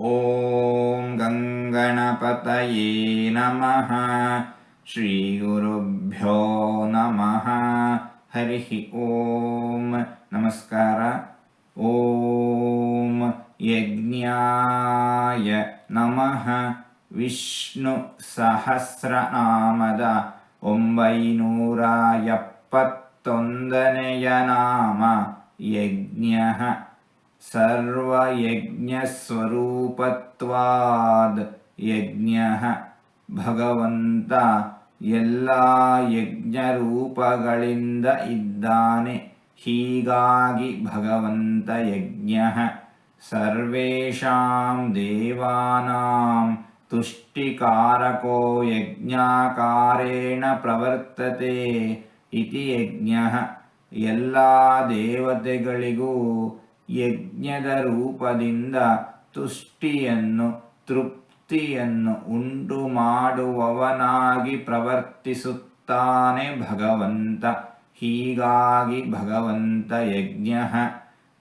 ॐ गङ्गणपतये नमः श्रीगुरुभ्यो नमः हरिः ॐ नमस्कार ॐ यज्ञाय नमः ವಿಷ್ಣು ಒಂಬೈನೂರ ಎಪ್ಪತ್ತೊಂದನೆಯ ನಾಮ ಯಜ್ಞ ಸರ್ವಯಜ್ಞಸ್ವರೂಪತ್ವಾದ್ ಯಜ್ಞ. ಭಗವಂತ ಎಲ್ಲ ಯಜ್ಞರೂಪಗಳಿಂದ ಇದ್ದಾನೆ. ಹೀಗಾಗಿ ಭಗವಂತ ಯಜ್ಞ. ಸರ್ವೇಷಾಂ ದೇವಾನಾಂ ತುಷ್ಟಿಕಾರಕೋ ಯಜ್ಞಾಕಾರೇಣ ಪ್ರವರ್ತತೆ ಇತಿ ಯಜ್ಞ. ಎಲ್ಲ ದೇವತೆಗಳಿಗೂ ಯಜ್ಞದ ರೂಪದಿಂದ ತುಷ್ಟಿಯನ್ನು, ತೃಪ್ತಿಯನ್ನು ಉಂಟು ಮಾಡುವವನಾಗಿ ಪ್ರವರ್ತಿಸುತ್ತಾನೆ ಭಗವಂತ. ಹೀಗಾಗಿ ಭಗವಂತ ಯಜ್ಞ,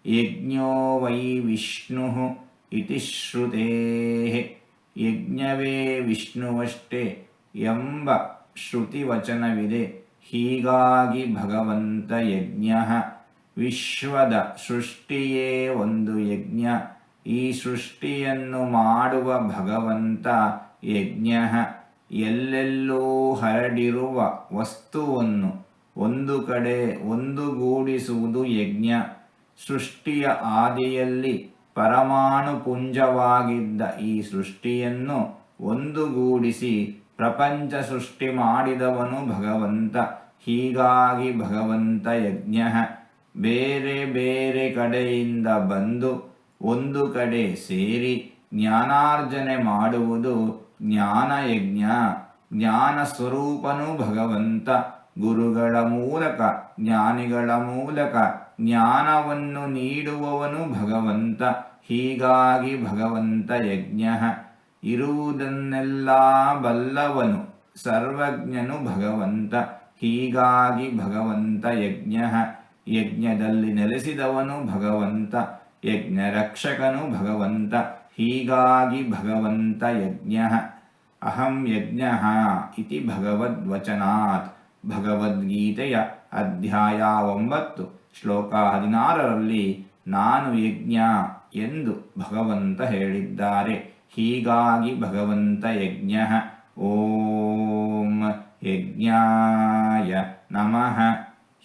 ಯಜ್ಞೋ ವೈ ವಿಷ್ಣು ಇತಿ ಶ್ರುತೇ. ಯಜ್ಞವೇ ವಿಷ್ಣುವಷ್ಟೇ ಎಂಬ ಶ್ರುತಿವಚನವಿದೆ. ಹೀಗಾಗಿ ಭಗವಂತ ಯಜ್ಞ. ವಿಶ್ವದ ಸೃಷ್ಟಿಯೇ ಒಂದು ಯಜ್ಞ. ಈ ಸೃಷ್ಟಿಯನ್ನು ಮಾಡುವ ಭಗವಂತ ಯಜ್ಞ. ಎಲ್ಲೆಲ್ಲೋ ಹರಡಿರುವ ವಸ್ತುವನ್ನು ಒಂದು ಕಡೆ ಒಂದುಗೂಡಿಸುವುದು ಯಜ್ಞ. ಸೃಷ್ಟಿಯ ಆದಿಯಲ್ಲಿ ಪರಮಾಣು ಪುಂಜವಾಗಿದ್ದ ಈ ಸೃಷ್ಟಿಯನ್ನು ಒಂದುಗೂಡಿಸಿ ಪ್ರಪಂಚ ಸೃಷ್ಟಿ ಮಾಡಿದವನು ಭಗವಂತ. ಹೀಗಾಗಿ ಭಗವಂತ ಯಜ್ಞ. ಬೇರೆ ಬೇರೆ ಕಡೆಯಿಂದ ಬಂದು ಒಂದು ಕಡೆ ಸೇರಿ ಜ್ಞಾನಾರ್ಜನೆ ಮಾಡುವುದು ಜ್ಞಾನಯಜ್ಞ ಜ್ಞಾನ ಸ್ವರೂಪನು ಭಗವಂತ. ಗುರುಗಳ ಮೂಲಕ, ಜ್ಞಾನಿಗಳ ಮೂಲಕ ಜ್ಞಾನವನ್ನು ನೀಡುವವನು ಭಗವಂತ. ಹೀಗಾಗಿ ಭಗವಂತ ಯಜ್ಞ. ಇರುವುದನ್ನೆಲ್ಲ ಬಲ್ಲವನು, ಸರ್ವಜ್ಞನು ಭಗವಂತ. ಹೀಗಾಗಿ ಭಗವಂತ ಯಜ್ಞ. ಯಜ್ಞದಲ್ಲಿ ನೆಲೆಸಿದವನು ಭಗವಂತ ಯಜ್ಞ ರಕ್ಷಕನು ಭಗವಂತ, ಹೀಗಾಗಿ ಭಗವಂತ ಯಜ್ಞ. ಅಹಂ ಯಜ್ಞ ಇತಿ ಭಗವದ್ವಚನಾತ್. ಭಗವದ್ಗೀತೆಯ ಅಧ್ಯಾಯ ಒಂಬತ್ತು, ಶ್ಲೋಕ ಹದಿನಾರರಲ್ಲಿ ನಾನು ಯಜ್ಞ ಎಂದು ಭಗವಂತ ಹೇಳಿದ್ದಾರೆ. ಹೀಗಾಗಿ ಭಗವಂತ ಯಜ್ಞ. ಓಂ ಯಜ್ಞಾಯ ನಮಃ.